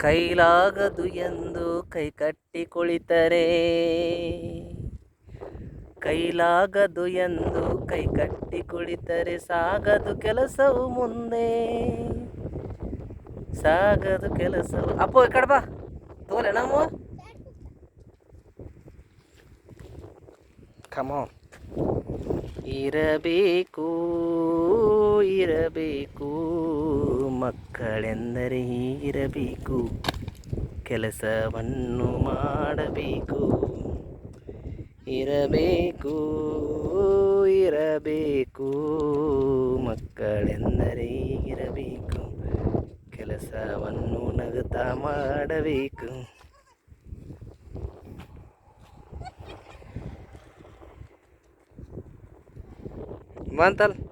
ಕೈಲಾಗದು ಎಂದು ಕೈ ಕಟ್ಟಿ ಕುಳಿತರೆ. ಕೈಲಾಗದು ಎಂದು ಕೈ ಕಟ್ಟಿ ಕುಳಿತರೆ. ಸಾಗದು ಕೆಲಸವು ಮುಂದೆ. ಸಾಗದು ಕೆಲಸವು. ಅಪ್ಪ ಈ ಕಡೆ ಬಾ. ತೋಲೆ ನಾವು ಕಮೋ ಇರಬೇಕು ಇರಬೇಕು. ಮಕ್ಕಳೆಂದರೆ ಹೀಗಿರಬೇಕು ಕೆಲಸವನ್ನು ಮಾಡಬೇಕು. ಇರಬೇಕು ಇರಬೇಕು ಮಕ್ಕಳೆಂದರೆ ಹೀಗಿರಬೇಕು ಕೆಲಸವನ್ನು ನಗುತ್ತಾ ಮಾಡಬೇಕು. ಬಂತಲ್ಲ?